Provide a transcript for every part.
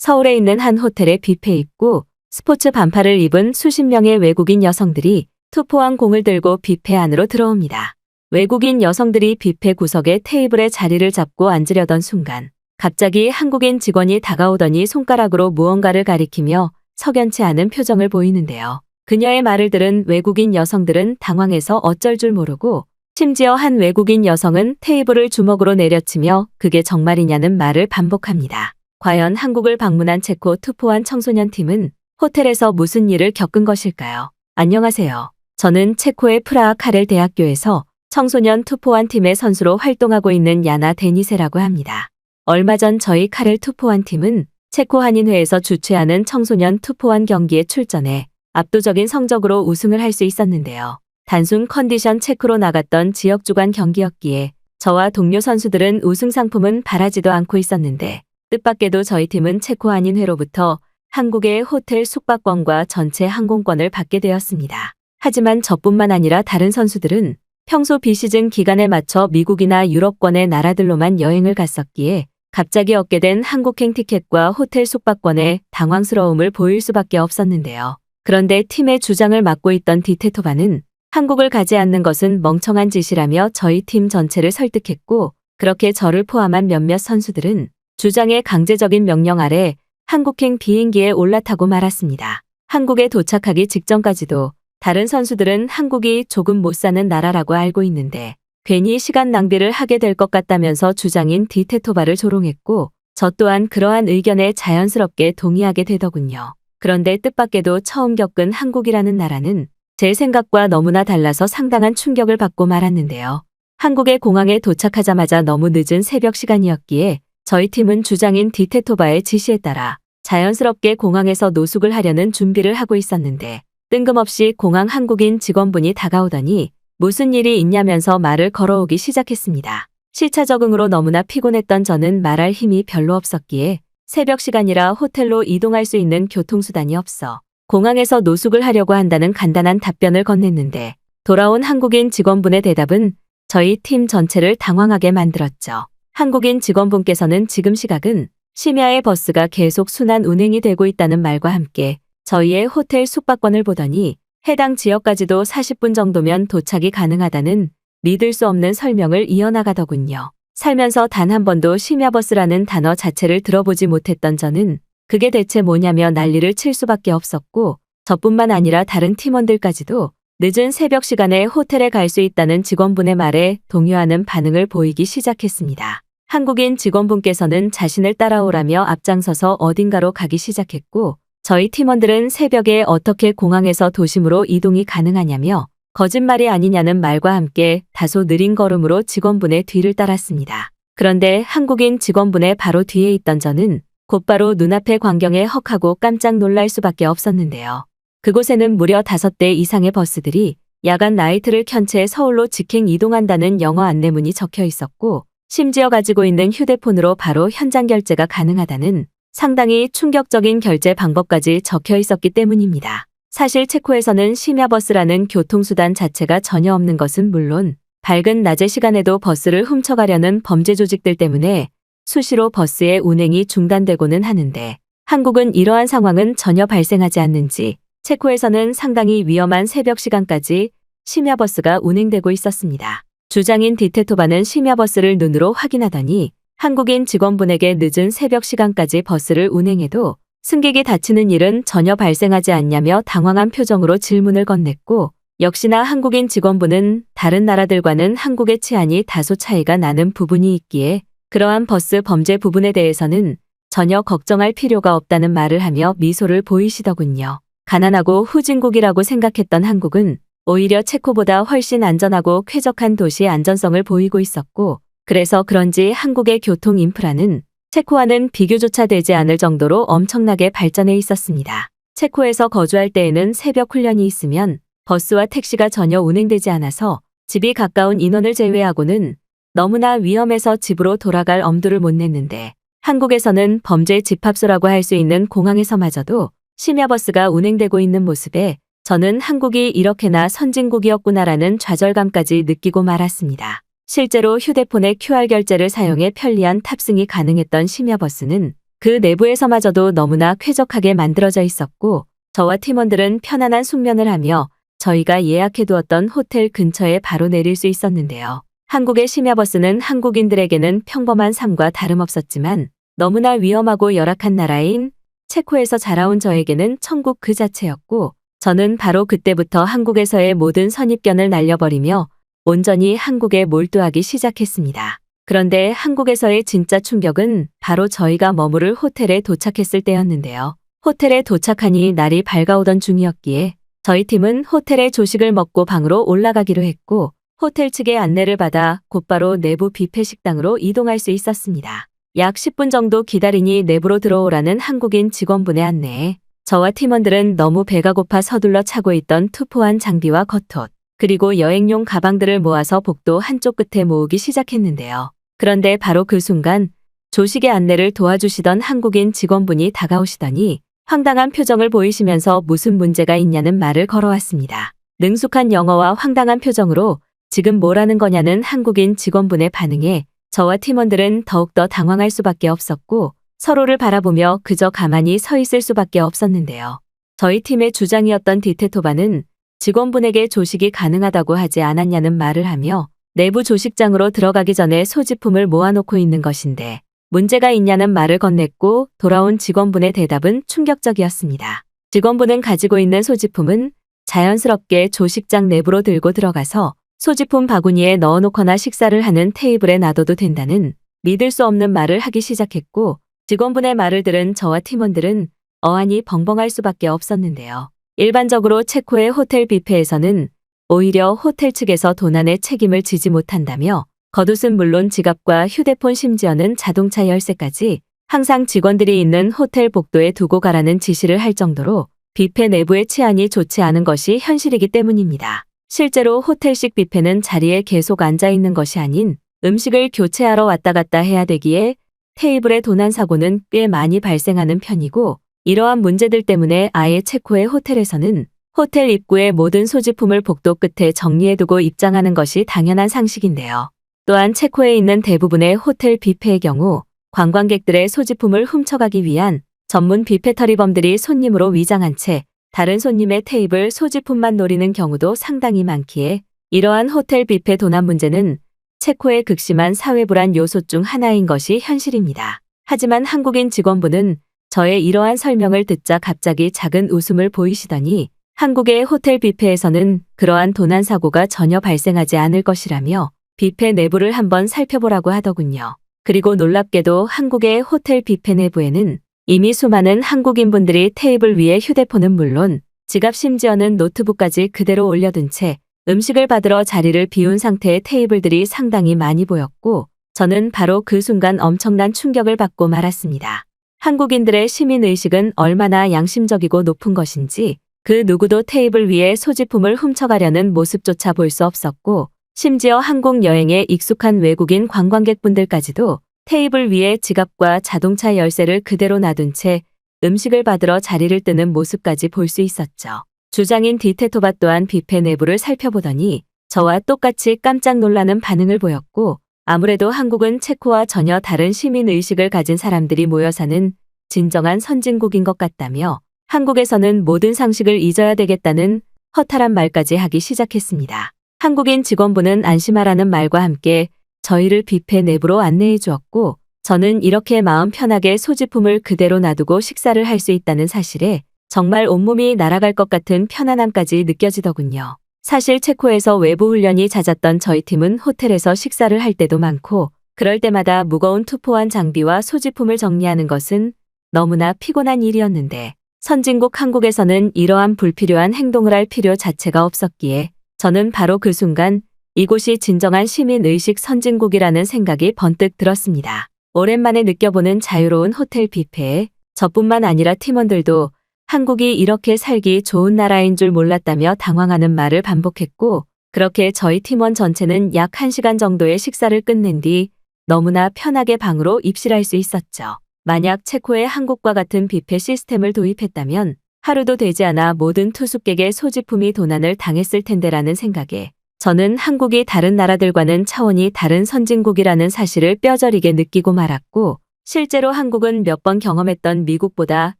서울에 있는 한 호텔에 뷔페 입고 스포츠 반팔을 입은 수십 명의 외국인 여성들이 투포한 공을 들고 뷔페 안으로 들어옵니다. 외국인 여성들이 뷔페 구석에 테이블에 자리를 잡고 앉으려던 순간 갑자기 한국인 직원이 다가오더니 손가락으로 무언가를 가리키며 석연치 않은 표정을 보이는데요. 그녀의 말을 들은 외국인 여성들은 당황해서 어쩔 줄 모르고 심지어 한 외국인 여성은 테이블을 주먹으로 내려치며 그게 정말이냐는 말을 반복합니다. 과연 한국을 방문한 체코 투포한 청소년 팀은 호텔에서 무슨 일을 겪은 것일까요? 안녕하세요. 저는 체코의 프라하 카렐 대학교에서 청소년 투포한 팀의 선수로 활동하고 있는 야나 데니세라고 합니다. 얼마 전 저희 카렐 투포한 팀은 체코 한인회에서 주최하는 청소년 투포한 경기에 출전해 압도적인 성적으로 우승을 할 수 있었는데요. 단순 컨디션 체크로 나갔던 지역 주간 경기였기에 저와 동료 선수들은 우승 상품은 바라지도 않고 있었는데 뜻밖에도 저희 팀은 체코 한인회로부터 한국의 호텔 숙박권과 전체 항공권을 받게 되었습니다. 하지만 저뿐만 아니라 다른 선수들은 평소 비시즌 기간에 맞춰 미국이나 유럽권의 나라들로만 여행을 갔었기에 갑자기 얻게 된 한국행 티켓과 호텔 숙박권에 당황스러움을 보일 수밖에 없었는데요. 그런데 팀의 주장을 맡고 있던 디테토바는 한국을 가지 않는 것은 멍청한 짓이라며 저희 팀 전체를 설득했고 그렇게 저를 포함한 몇몇 선수들은 주장의 강제적인 명령 아래 한국행 비행기에 올라타고 말았습니다. 한국에 도착하기 직전까지도 다른 선수들은 한국이 조금 못 사는 나라라고 알고 있는데 괜히 시간 낭비를 하게 될 것 같다면서 주장인 디테토바를 조롱했고 저 또한 그러한 의견에 자연스럽게 동의하게 되더군요. 그런데 뜻밖에도 처음 겪은 한국이라는 나라는 제 생각과 너무나 달라서 상당한 충격을 받고 말았는데요. 한국의 공항에 도착하자마자 너무 늦은 새벽 시간이었기에 저희 팀은 주장인 디테토바의 지시에 따라 자연스럽게 공항에서 노숙을 하려는 준비를 하고 있었는데 뜬금없이 공항 한국인 직원분이 다가오더니 무슨 일이 있냐면서 말을 걸어오기 시작했습니다. 시차 적응으로 너무나 피곤했던 저는 말할 힘이 별로 없었기에 새벽 시간이라 호텔로 이동할 수 있는 교통수단이 없어 공항에서 노숙을 하려고 한다는 간단한 답변을 건넸는데 돌아온 한국인 직원분의 대답은 저희 팀 전체를 당황하게 만들었죠. 한국인 직원분께서는 지금 시각은 심야의 버스가 계속 순환 운행이 되고 있다는 말과 함께 저희의 호텔 숙박권을 보더니 해당 지역까지도 40분 정도면 도착이 가능하다는 믿을 수 없는 설명을 이어나가더군요. 살면서 단 한 번도 심야버스라는 단어 자체를 들어보지 못했던 저는 그게 대체 뭐냐며 난리를 칠 수밖에 없었고 저뿐만 아니라 다른 팀원들까지도 늦은 새벽 시간에 호텔에 갈 수 있다는 직원분의 말에 동요하는 반응을 보이기 시작했습니다. 한국인 직원분께서는 자신을 따라오라며 앞장서서 어딘가로 가기 시작했고 저희 팀원들은 새벽에 어떻게 공항에서 도심으로 이동이 가능하냐며 거짓말이 아니냐는 말과 함께 다소 느린 걸음으로 직원분의 뒤를 따랐습니다. 그런데 한국인 직원분의 바로 뒤에 있던 저는 곧바로 눈앞의 광경에 헉하고 깜짝 놀랄 수밖에 없었는데요. 그곳에는 무려 다섯 대 이상의 버스들이 야간 나이트를 켠 채 서울로 직행 이동한다는 영어 안내문이 적혀 있었고 심지어 가지고 있는 휴대폰으로 바로 현장 결제가 가능하다는 상당히 충격적인 결제 방법까지 적혀 있었기 때문입니다. 사실 체코에서는 심야버스라는 교통수단 자체가 전혀 없는 것은 물론 밝은 낮의 시간에도 버스를 훔쳐가려는 범죄 조직들 때문에 수시로 버스의 운행이 중단되고는 하는데 한국은 이러한 상황은 전혀 발생하지 않는지 체코에서는 상당히 위험한 새벽 시간까지 심야버스가 운행되고 있었습니다. 주장인 디테토바는 심야버스를 눈으로 확인하더니 한국인 직원분에게 늦은 새벽 시간까지 버스를 운행해도 승객이 다치는 일은 전혀 발생하지 않냐며 당황한 표정으로 질문을 건넸고 역시나 한국인 직원분은 다른 나라들과는 한국의 치안이 다소 차이가 나는 부분이 있기에 그러한 버스 범죄 부분에 대해서는 전혀 걱정할 필요가 없다는 말을 하며 미소를 보이시더군요. 가난하고 후진국이라고 생각했던 한국은 오히려 체코보다 훨씬 안전하고 쾌적한 도시의 안전성을 보이고 있었고 그래서 그런지 한국의 교통 인프라는 체코와는 비교조차 되지 않을 정도로 엄청나게 발전해 있었습니다. 체코에서 거주할 때에는 새벽 훈련이 있으면 버스와 택시가 전혀 운행되지 않아서 집이 가까운 인원을 제외하고는 너무나 위험해서 집으로 돌아갈 엄두를 못 냈는데 한국에서는 범죄 집합소라고 할 수 있는 공항에서마저도 심야버스가 운행되고 있는 모습에 저는 한국이 이렇게나 선진국이었구나라는 좌절감까지 느끼고 말았습니다. 실제로 휴대폰의 QR 결제를 사용해 편리한 탑승이 가능했던 심야버스는 그 내부에서마저도 너무나 쾌적하게 만들어져 있었고 저와 팀원들은 편안한 숙면을 하며 저희가 예약해두었던 호텔 근처에 바로 내릴 수 있었는데요. 한국의 심야버스는 한국인들에게는 평범한 삶과 다름없었지만 너무나 위험하고 열악한 나라인 체코에서 자라온 저에게는 천국 그 자체였고 저는 바로 그때부터 한국에서의 모든 선입견을 날려버리며 온전히 한국에 몰두하기 시작했습니다. 그런데 한국에서의 진짜 충격은 바로 저희가 머무를 호텔에 도착했을 때였는데요. 호텔에 도착하니 날이 밝아오던 중이었기에 저희 팀은 호텔의 조식을 먹고 방으로 올라가기로 했고 호텔 측의 안내를 받아 곧바로 내부 뷔페 식당으로 이동할 수 있었습니다. 약 10분 정도 기다리니 내부로 들어오라는 한국인 직원분의 안내에 저와 팀원들은 너무 배가 고파 서둘러 차고 있던 투포한 장비와 겉옷, 그리고 여행용 가방들을 모아서 복도 한쪽 끝에 모으기 시작했는데요. 그런데 바로 그 순간 조식의 안내를 도와주시던 한국인 직원분이 다가오시더니 황당한 표정을 보이시면서 무슨 문제가 있냐는 말을 걸어왔습니다. 능숙한 영어와 황당한 표정으로 지금 뭐라는 거냐는 한국인 직원분의 반응에 저와 팀원들은 더욱더 당황할 수밖에 없었고 서로를 바라보며 그저 가만히 서 있을 수밖에 없었는데요. 저희 팀의 주장이었던 디테토바는 직원분에게 조식이 가능하다고 하지 않았냐는 말을 하며 내부 조식장으로 들어가기 전에 소지품을 모아놓고 있는 것인데 문제가 있냐는 말을 건넸고 돌아온 직원분의 대답은 충격적이었습니다. 직원분은 가지고 있는 소지품은 자연스럽게 조식장 내부로 들고 들어가서 소지품 바구니에 넣어놓거나 식사를 하는 테이블에 놔둬도 된다는 믿을 수 없는 말을 하기 시작했고 직원분의 말을 들은 저와 팀원들은 어안이 벙벙할 수밖에 없었는데요. 일반적으로 체코의 호텔 뷔페에서는 오히려 호텔 측에서 도난의 책임을 지지 못한다며 겉옷은 물론 지갑과 휴대폰 심지어는 자동차 열쇠까지 항상 직원들이 있는 호텔 복도에 두고 가라는 지시를 할 정도로 뷔페 내부의 치안이 좋지 않은 것이 현실이기 때문입니다. 실제로 호텔식 뷔페는 자리에 계속 앉아 있는 것이 아닌 음식을 교체하러 왔다 갔다 해야 되기에 테이블의 도난 사고는 꽤 많이 발생하는 편이고 이러한 문제들 때문에 아예 체코의 호텔에서는 호텔 입구의 모든 소지품을 복도 끝에 정리해두고 입장하는 것이 당연한 상식인데요. 또한 체코에 있는 대부분의 호텔 뷔페의 경우 관광객들의 소지품을 훔쳐가기 위한 전문 뷔페 터리범들이 손님으로 위장한 채 다른 손님의 테이블 소지품만 노리는 경우도 상당히 많기에 이러한 호텔 뷔페 도난 문제는 체코의 극심한 사회 불안 요소 중 하나인 것이 현실입니다. 하지만 한국인 직원분은 저의 이러한 설명을 듣자 갑자기 작은 웃음을 보이시더니 한국의 호텔 뷔페에서는 그러한 도난 사고가 전혀 발생하지 않을 것이라며 뷔페 내부를 한번 살펴보라고 하더군요. 그리고 놀랍게도 한국의 호텔 뷔페 내부에는 이미 수많은 한국인분들이 테이블 위에 휴대폰은 물론 지갑 심지어는 노트북까지 그대로 올려둔 채 음식을 받으러 자리를 비운 상태의 테이블들이 상당히 많이 보였고 저는 바로 그 순간 엄청난 충격을 받고 말았습니다. 한국인들의 시민의식은 얼마나 양심적이고 높은 것인지 그 누구도 테이블 위에 소지품을 훔쳐가려는 모습조차 볼 수 없었고 심지어 한국 여행에 익숙한 외국인 관광객분들까지도 테이블 위에 지갑과 자동차 열쇠를 그대로 놔둔 채 음식을 받으러 자리를 뜨는 모습까지 볼 수 있었죠. 주장인 디테토바 또한 뷔페 내부를 살펴보더니 저와 똑같이 깜짝 놀라는 반응을 보였고 아무래도 한국은 체코와 전혀 다른 시민의식을 가진 사람들이 모여 사는 진정한 선진국인 것 같다며 한국에서는 모든 상식을 잊어야 되겠다는 허탈한 말까지 하기 시작했습니다. 한국인 직원분은 안심하라는 말과 함께 저희를 뷔페 내부로 안내해 주었고 저는 이렇게 마음 편하게 소지품을 그대로 놔두고 식사를 할 수 있다는 사실에 정말 온몸이 날아갈 것 같은 편안함까지 느껴지더군요. 사실 체코에서 외부 훈련이 잦았던 저희 팀은 호텔에서 식사를 할 때도 많고 그럴 때마다 무거운 투포한 장비와 소지품을 정리하는 것은 너무나 피곤한 일이었는데 선진국 한국에서는 이러한 불필요한 행동을 할 필요 자체가 없었기에 저는 바로 그 순간 이곳이 진정한 시민의식 선진국이라는 생각이 번뜩 들었습니다. 오랜만에 느껴보는 자유로운 호텔 뷔페에 저뿐만 아니라 팀원들도 한국이 이렇게 살기 좋은 나라인 줄 몰랐다며 당황하는 말을 반복했고 그렇게 저희 팀원 전체는 약 1시간 정도의 식사를 끝낸 뒤 너무나 편하게 방으로 입실할 수 있었죠. 만약 체코에 한국과 같은 뷔페 시스템을 도입했다면 하루도 되지 않아 모든 투숙객의 소지품이 도난을 당했을 텐데라는 생각에 저는 한국이 다른 나라들과는 차원이 다른 선진국이라는 사실을 뼈저리게 느끼고 말았고 실제로 한국은 몇 번 경험했던 미국보다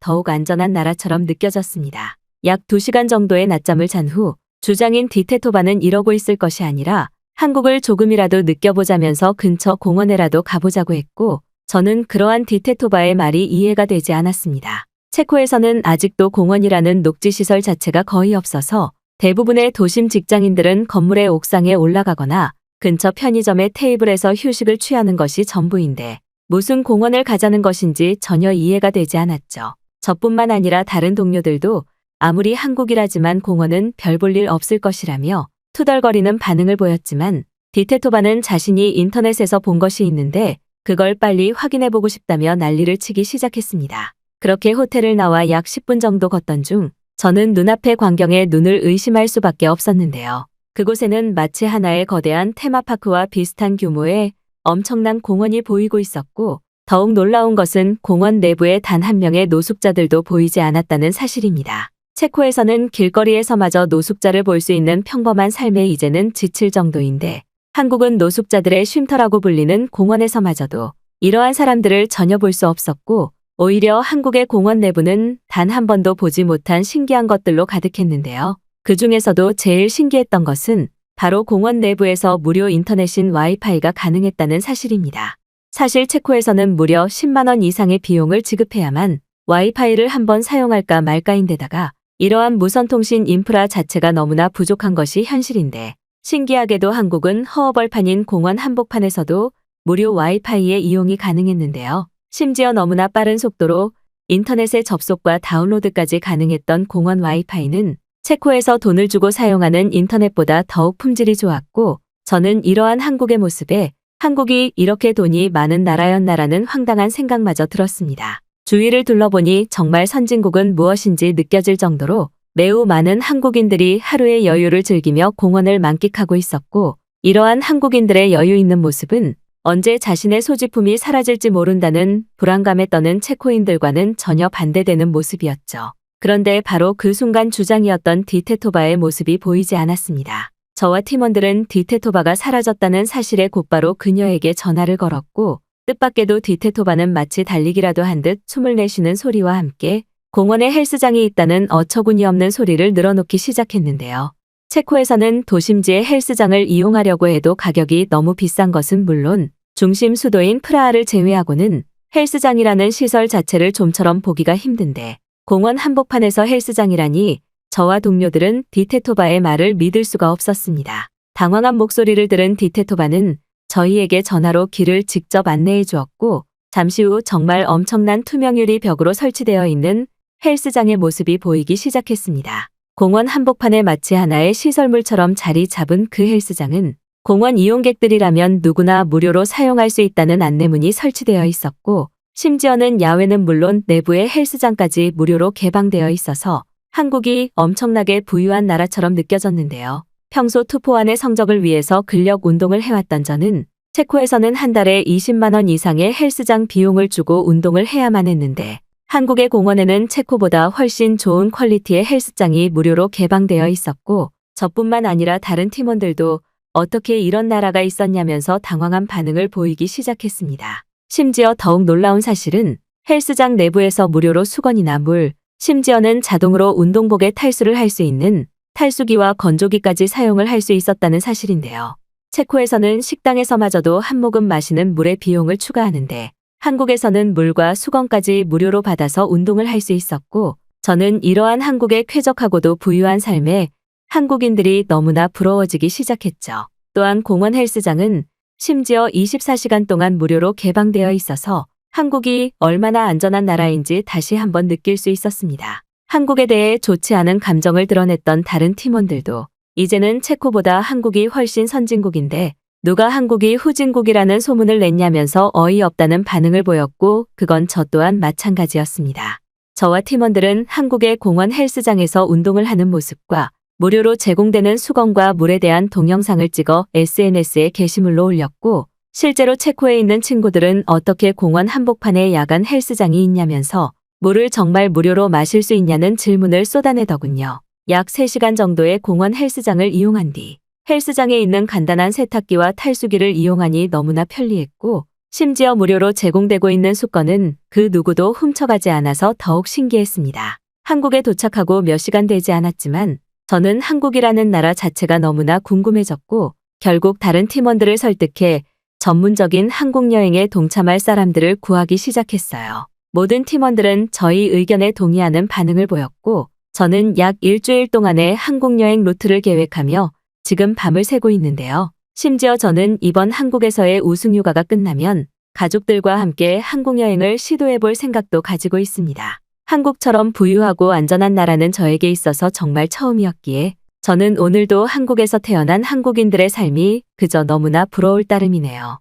더욱 안전한 나라처럼 느껴졌습니다. 약 2시간 정도의 낮잠을 잔 후 주장인 디테토바는 이러고 있을 것이 아니라 한국을 조금이라도 느껴보자면서 근처 공원에라도 가보자고 했고 저는 그러한 디테토바의 말이 이해가 되지 않았습니다. 체코에서는 아직도 공원이라는 녹지시설 자체가 거의 없어서 대부분의 도심 직장인들은 건물의 옥상에 올라가거나 근처 편의점의 테이블에서 휴식을 취하는 것이 전부인데 무슨 공원을 가자는 것인지 전혀 이해가 되지 않았죠. 저뿐만 아니라 다른 동료들도 아무리 한국이라지만 공원은 별 볼 일 없을 것이라며 투덜거리는 반응을 보였지만 디테토바는 자신이 인터넷에서 본 것이 있는데 그걸 빨리 확인해보고 싶다며 난리를 치기 시작했습니다. 그렇게 호텔을 나와 약 10분 정도 걷던 중 저는 눈앞의 광경에 눈을 의심할 수밖에 없었는데요. 그곳에는 마치 하나의 거대한 테마파크와 비슷한 규모의 엄청난 공원이 보이고 있었고 더욱 놀라운 것은 공원 내부에 단 한 명의 노숙자들도 보이지 않았다는 사실입니다. 체코에서는 길거리에서마저 노숙자를 볼 수 있는 평범한 삶에 이제는 지칠 정도인데 한국은 노숙자들의 쉼터라고 불리는 공원에서마저도 이러한 사람들을 전혀 볼 수 없었고 오히려 한국의 공원 내부는 단 한 번도 보지 못한 신기한 것들로 가득했는데요. 그 중에서도 제일 신기했던 것은 바로 공원 내부에서 무료 인터넷인 와이파이가 가능했다는 사실입니다. 사실 체코에서는 무려 10만원 이상의 비용을 지급해야만 와이파이를 한번 사용할까 말까인데다가 이러한 무선통신 인프라 자체가 너무나 부족한 것이 현실인데 신기하게도 한국은 허허벌판인 공원 한복판에서도 무료 와이파이의 이용이 가능했는데요. 심지어 너무나 빠른 속도로 인터넷의 접속과 다운로드까지 가능했던 공원 와이파이는 체코에서 돈을 주고 사용하는 인터넷보다 더욱 품질이 좋았고 저는 이러한 한국의 모습에 한국이 이렇게 돈이 많은 나라였나라는 황당한 생각마저 들었습니다. 주위를 둘러보니 정말 선진국은 무엇인지 느껴질 정도로 매우 많은 한국인들이 하루의 여유를 즐기며 공원을 만끽하고 있었고 이러한 한국인들의 여유 있는 모습은 언제 자신의 소지품이 사라질지 모른다는 불안감에 떠는 체코인들과는 전혀 반대되는 모습이었죠. 그런데 바로 그 순간 주장이었던 디테토바의 모습이 보이지 않았습니다. 저와 팀원들은 디테토바가 사라졌다는 사실에 곧바로 그녀에게 전화를 걸었고 뜻밖에도 디테토바는 마치 달리기라도 한듯 숨을 내쉬는 소리와 함께 공원에 헬스장이 있다는 어처구니 없는 소리를 늘어놓기 시작했는데요. 체코에서는 도심지의 헬스장을 이용하려고 해도 가격이 너무 비싼 것은 물론 중심 수도인 프라하를 제외하고는 헬스장이라는 시설 자체를 좀처럼 보기가 힘든데 공원 한복판에서 헬스장이라니 저와 동료들은 디테토바의 말을 믿을 수가 없었습니다. 당황한 목소리를 들은 디테토바는 저희에게 전화로 길을 직접 안내해 주었고 잠시 후 정말 엄청난 투명 유리 벽으로 설치되어 있는 헬스장의 모습이 보이기 시작했습니다. 공원 한복판에 마치 하나의 시설물처럼 자리 잡은 그 헬스장은 공원 이용객들이라면 누구나 무료로 사용할 수 있다는 안내문이 설치되어 있었고 심지어는 야외는 물론 내부의 헬스장까지 무료로 개방되어 있어서 한국이 엄청나게 부유한 나라처럼 느껴졌는데요. 평소 투포환의 성적을 위해서 근력 운동을 해왔던 저는 체코에서는 한 달에 20만 원 이상의 헬스장 비용을 주고 운동을 해야만 했는데 한국의 공원에는 체코보다 훨씬 좋은 퀄리티의 헬스장이 무료로 개방되어 있었고 저뿐만 아니라 다른 팀원들도 어떻게 이런 나라가 있었냐면서 당황한 반응을 보이기 시작했습니다. 심지어 더욱 놀라운 사실은 헬스장 내부에서 무료로 수건이나 물, 심지어는 자동으로 운동복에 탈수를 할 수 있는 탈수기와 건조기까지 사용을 할 수 있었다는 사실인데요. 체코에서는 식당에서마저도 한 모금 마시는 물의 비용을 추가하는데 한국에서는 물과 수건까지 무료로 받아서 운동을 할 수 있었고 저는 이러한 한국의 쾌적하고도 부유한 삶에 한국인들이 너무나 부러워지기 시작했죠. 또한 공원 헬스장은 심지어 24시간 동안 무료로 개방되어 있어서 한국이 얼마나 안전한 나라인지 다시 한번 느낄 수 있었습니다. 한국에 대해 좋지 않은 감정을 드러냈던 다른 팀원들도 이제는 체코보다 한국이 훨씬 선진국인데 누가 한국이 후진국이라는 소문을 냈냐면서 어이없다는 반응을 보였고 그건 저 또한 마찬가지였습니다. 저와 팀원들은 한국의 공원 헬스장에서 운동을 하는 모습과 무료로 제공되는 수건과 물에 대한 동영상을 찍어 SNS에 게시물로 올렸고 실제로 체코에 있는 친구들은 어떻게 공원 한복판에 야간 헬스장이 있냐면서 물을 정말 무료로 마실 수 있냐는 질문을 쏟아내더군요. 약 3시간 정도의 공원 헬스장을 이용한 뒤 헬스장에 있는 간단한 세탁기와 탈수기를 이용하니 너무나 편리했고 심지어 무료로 제공되고 있는 수건은 그 누구도 훔쳐가지 않아서 더욱 신기했습니다. 한국에 도착하고 몇 시간 되지 않았지만 저는 한국이라는 나라 자체가 너무나 궁금해졌고 결국 다른 팀원들을 설득해 전문적인 한국 여행에 동참할 사람들을 구하기 시작했어요. 모든 팀원들은 저희 의견에 동의하는 반응을 보였고 저는 약 일주일 동안의 한국 여행 루트를 계획하며 지금 밤을 새고 있는데요. 심지어 저는 이번 한국에서의 우승 휴가가 끝나면 가족들과 함께 한국 여행을 시도해 볼 생각도 가지고 있습니다. 한국처럼 부유하고 안전한 나라는 저에게 있어서 정말 처음이었기에 저는 오늘도 한국에서 태어난 한국인들의 삶이 그저 너무나 부러울 따름이네요.